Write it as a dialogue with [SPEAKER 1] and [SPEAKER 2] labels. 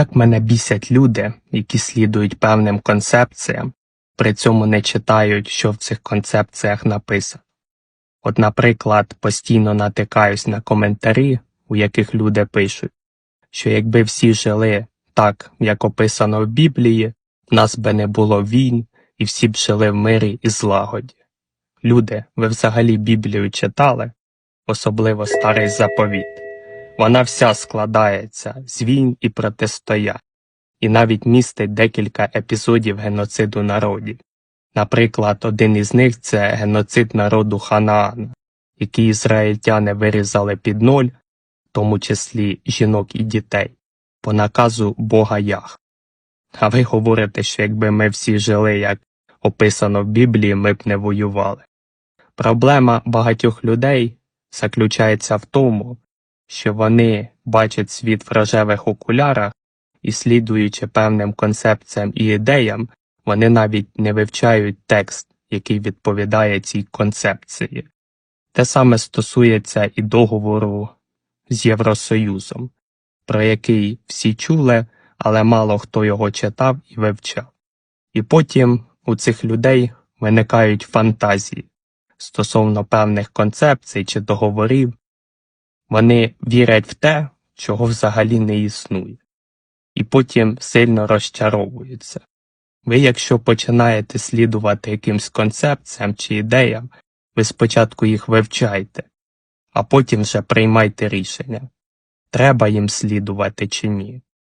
[SPEAKER 1] Як мене бісять люди, які слідують певним концепціям, при цьому не читають, що в цих концепціях написано. От, наприклад, постійно натикаюсь на коментарі, у яких люди пишуть, що якби всі жили так, як описано в Біблії, в нас би не було війн і всі б жили в мирі і злагоді. Люди, ви взагалі Біблію читали, особливо старий заповіт. Вона вся складається з війн і протистоянь, і навіть містить декілька епізодів геноциду народів. Наприклад, один із них це геноцид народу Ханаана, який ізраїльтяни вирізали під ноль, в тому числі жінок і дітей, по наказу Бога Ях. А ви говорите, що якби ми всі жили, як описано в Біблії, ми б не воювали. Проблема багатьох людей заключається в тому, що вони бачать світ в рожевих окулярах і, слідуючи певним концепціям і ідеям, вони навіть не вивчають текст, який відповідає цій концепції. Те саме стосується і договору з Євросоюзом, про який всі чули, але мало хто його читав і вивчав. І потім у цих людей виникають фантазії стосовно певних концепцій чи договорів, вони вірять в те, чого взагалі не існує, і потім сильно розчаровуються. Ви, якщо починаєте слідувати якимсь концепціям чи ідеям, ви спочатку їх вивчайте, а потім вже приймайте рішення, треба їм слідувати чи ні.